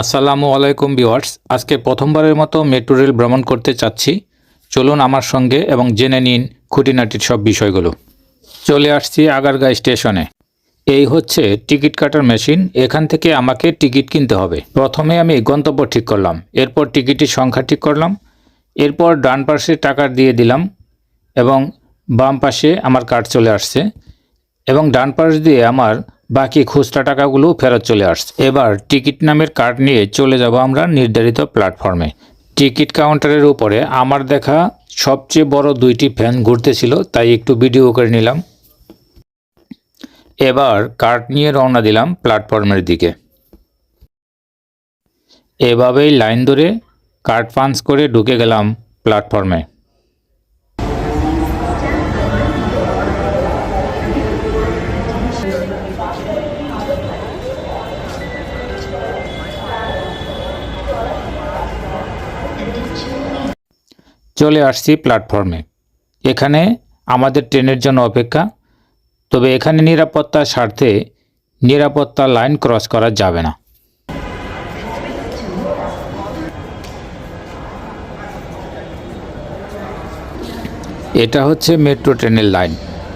আসসালামু আলাইকুম ভিউয়ার্স। আজকে প্রথমবারের মতো মেট্রো রেল ভ্রমণ করতে চাচ্ছি। চলুন আমার সঙ্গে এবং জেনে নিন খুঁটিনাটির সব বিষয়গুলো। চলে আসছি আগারগাঁ স্টেশনে। এই হচ্ছে টিকিট কাটার মেশিন। এখান থেকে আমাকে টিকিট কিনতে হবে। প্রথমে আমি গন্তব্য ঠিক করলাম। এরপর টিকিটের সংখ্যা ঠিক করলাম। এরপর ডান পাশে টাকা দিয়ে দিলাম এবং বাম পাশে আমার কার্ড চলে আসছে এবং ডান পাশ দিয়ে আমার বাকি খুচরা টাকাগুলো ফেরত চলে আসছে। এবার টিকিট নামের কার্ড নিয়ে চলে যাব আমরা নির্ধারিত প্ল্যাটফর্মে। টিকিট কাউন্টারের উপরে আমার দেখা সবচেয়ে বড় দুইটি ফ্যান ঘুরতেছিল, তাই একটু ভিডিও করে নিলাম। এবার কার্ড নিয়ে রওনা দিলাম প্ল্যাটফর্মের দিকে। এভাবেই লাইন ধরে কার্ড পাঞ্চ করে ঢুকে গেলাম প্ল্যাটফর্মে। চলে আসছি প্ল্যাটফর্মে এখানে আমাদের ট্রেনের জন্য অপেক্ষা। তবে এখানে নিরাপত্তার স্বার্থে নিরাপত্তা লাইন ক্রস করা যাবে না। এটা হচ্ছে মেট্রো ট্রেনের লাইন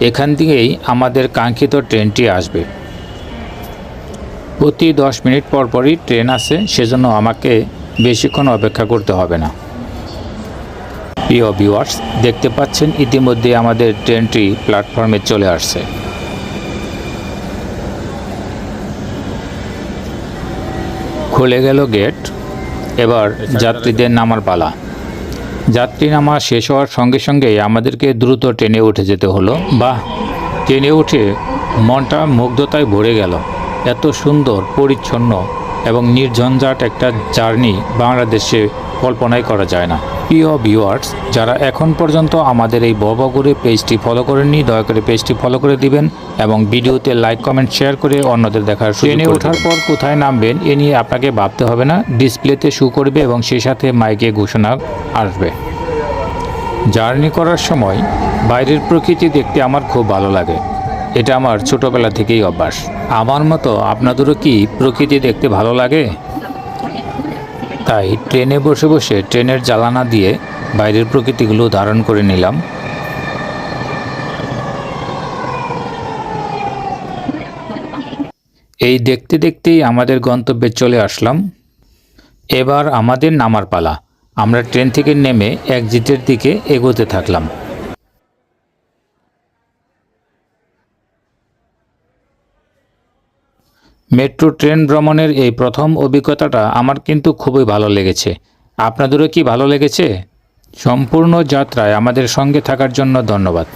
এখান থেকেই আমাদের কাঙ্ক্ষিত ট্রেনটি আসবে। প্রতি দশ মিনিট পর পরই ট্রেন আসে, সেজন্য আমাকে বেশিক্ষণ অপেক্ষা করতে হবে না। প্রিয় ভিউয়ার্স দেখতে পাচ্ছেন ইতিমধ্যে আমাদের ট্রেনটি প্ল্যাটফর্মে চলে আসছে। খুলে গেল গেট এবার যাত্রীদের নামার পালা। যাত্রী নামা শেষ হওয়ার সঙ্গে সঙ্গেই আমাদেরকে দ্রুত ট্রেনে উঠে যেতে হলো। বাহ! ট্রেনে উঠে মনটা মুগ্ধতায় ভরে গেল। এত সুন্দর, পরিচ্ছন্ন এবং নির্ঝঞ্ঝাট একটা জার্নি বাংলাদেশে কল্পনাই করা যায় না। প্রিয় ভিউয়ার্স যারা এখন পর্যন্ত আমাদের এই ববগুড়ি পেজটি ফলো করেননি দয়া করে পেজটি ফলো করে দিবেন এবং ভিডিওতে লাইক কমেন্ট শেয়ার করে অন্যদের দেখার ট্রেনে ওঠার পর কোথায় নামবেন এ নিয়ে আপনাকে ভাবতে হবে না ডিসপ্লেতে শু করবে এবং সেই সাথে মাইকে ঘোষণা আসবে। জার্নি করার সময় বাইরের প্রকৃতি দেখতে আমার খুব ভালো লাগে। এটা আমার ছোটবেলা থেকেই অভ্যাস। আমার মতো আপনাদেরও কি প্রকৃতি দেখতে ভালো লাগে? তাই ট্রেনে বসে বসে ট্রেনের জ্বালানা দিয়ে বাইরের প্রকৃতিগুলো ধারণ করে নিলাম। এই দেখতে দেখতেই আমাদের গন্তব্যে চলে আসলাম। এবার আমাদের নামার পালা। আমরা ট্রেন থেকে নেমে এক্সিটের দিকে এগোতে থাকলাম। মেট্রো ট্রেন ভ্রমণের এই প্রথম অভিজ্ঞতাটা আমার কিন্তু খুবই ভালো লেগেছে। আপনাদেরও কি ভালো লেগেছে? সম্পূর্ণ যাত্রায় আমাদের সঙ্গে থাকার জন্য ধন্যবাদ।